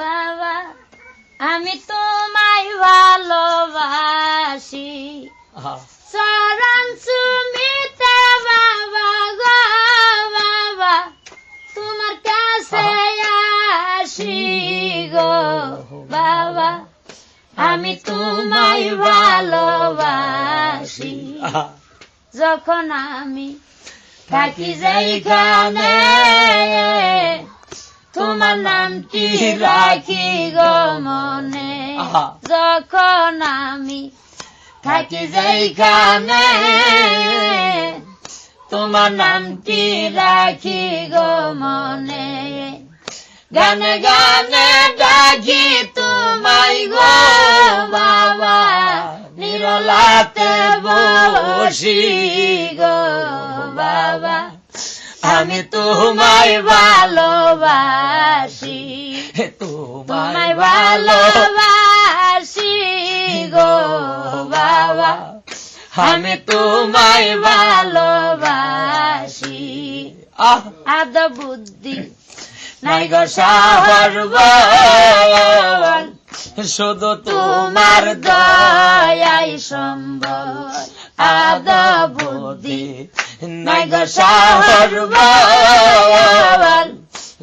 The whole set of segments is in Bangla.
বাবা আমি তোমায় ভালোবাসি। চরণ সুমিতে বাবা গো বাবা তোমার কাছে আসি গো বাবা আমি তোমায় ভালোবাসি। যখন আমি থাকি যাই যেখানে তোমার নামটি রাখি গো মনে। যখন আমি থাকি যেখানে তোমার নামটি রাখি গো মনে? গানে গানে ডাকি তোমায় গো বাবা নিরলাতে বসি গো বাবা। আমি তোমায় ভালোবাসি। তোমায় ভালোবাসি গো বাবা। আমি তোমায় ভালোবাসি। আদ বুদ্ধি। নাই গো বল। শুধু তোমার দয়াই সম্ভব আদ বুদ্ধি। নাই গো শহর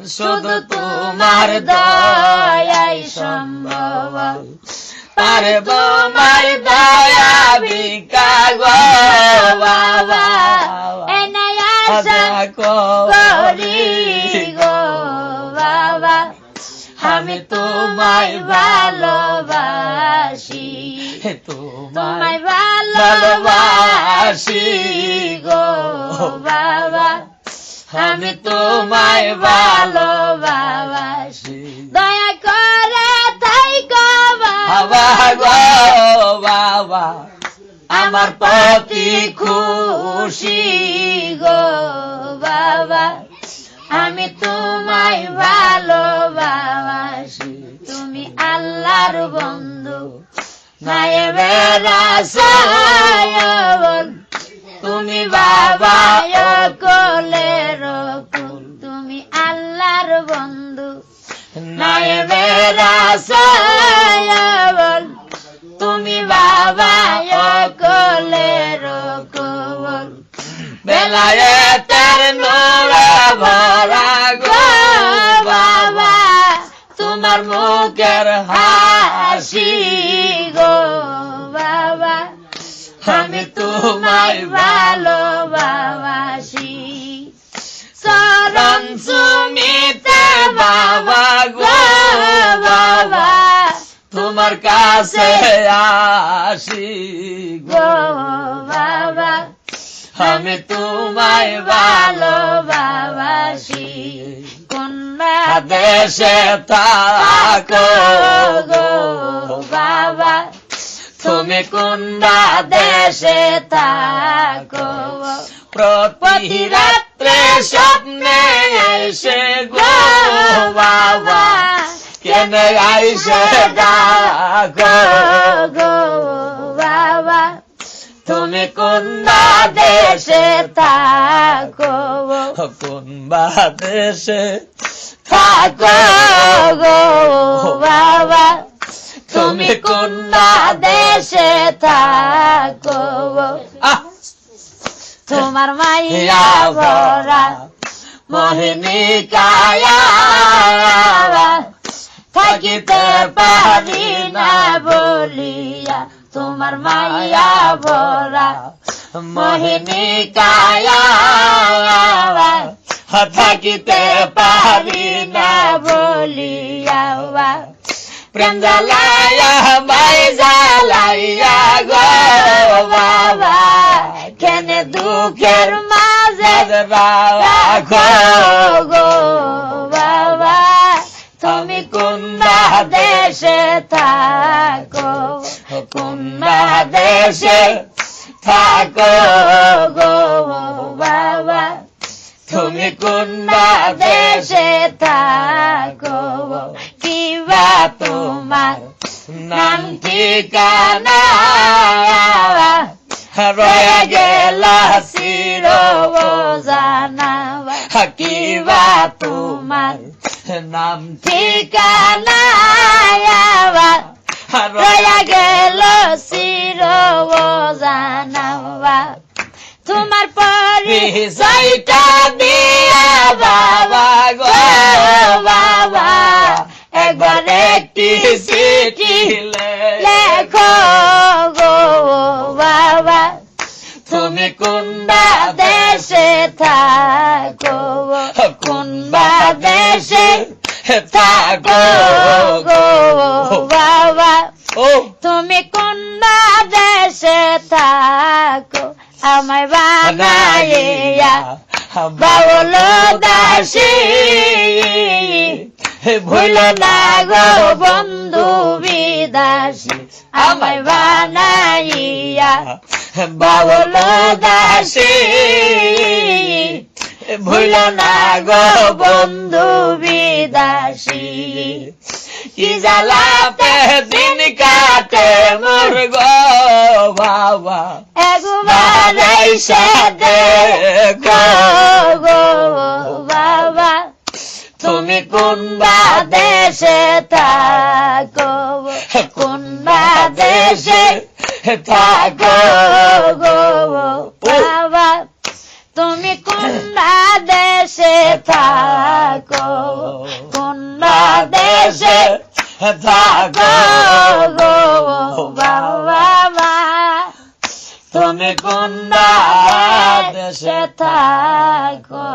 শুধু তোমার দয়াই সম্ভব পারব মাই দয়া বাবা। করি গো বাবা। আমি তোমায় ভালোবাসি। তোমায় ভালোবাসি আমি তোমায় ভালোবাসি। দয়া করে তাই গো বাবা গো বাবা। আমার প্রতি খুশি গো বাবা। আমি তোমায় ভালোবাসি। তুমি আল্লাহর বন্ধু। নায়েবের আশায়ন তুমি বাবা কোলের কুল তুমি আল্লাহর বন্ধু নায়েবের আশায়ন তুমি বাবা কোল বেলায়েতের নোরা ভরা গো বাবা তোমার মুখের হাসি গো বাবা আমি তোমায় ভালোবাসি চরণ তোমার কাছে আসি গো বাবা আমি তোমায় ভালোবাসি কন্যা দেশে থাকো গো বাবা তুমি কোন্ডা দেশে থাকো প্রতি রাত্রে স্বপ্নে এসে গো বাবা কেন আইসে ডাকো গো বাবা তুমি কোন্ডা দেশে থাকো কোন বাদেশে থাকো গো বাবা তুমি কোন্ডা দেশে থাকো তোমার মাইয়া ভরা মোহিনী কায়া থাকিতে পারি না বলিয়া তোমার মাইয়া ভরা মোহিনী কায়া থাকিতে পারি না বলিয়া প্রেম জ্বালাইয়া মাই জ্বালাইয়া গো বাবা। কেন দুঃখের মাঝে রাখো গো। বাবা থাকো কোন্না দেশে থাকো গো বাবা। তুমি কোন্না দেশে থাকো, কিবা তোমার নাম ঠিকানা? রয়ে গেলা চির জানা কিবা তোমার নাম ঠিকানা আবার রয়া গেল চির জানাবা তোমার পরে জয়টা দিয়া বাবা গো বাবা। একবার একটি চিঠি লেখো। কোনবা দেশে থাকো কোনবা দেশে থাকো গো বাবা। ও। তুমি কোনবা দেশে থাকো আমায় বানাইয়া বাউল দাসী। ভুল না গো বন্ধু বিদাসী। আমায় বানাইয়া দাসী ভুল না গো বন্ধু বিদাসী। কি জ্বালাতে দিন কাটে মোর গো বাবা। একবার দেখো গো বাবা। তুমি কোন দেশে থাকো? কোন দেশে বাবা তুমি কোন বা দেশে থাকো কোন দেশে থাকো গো বাবা তুমি কোন বা দেশে থাকো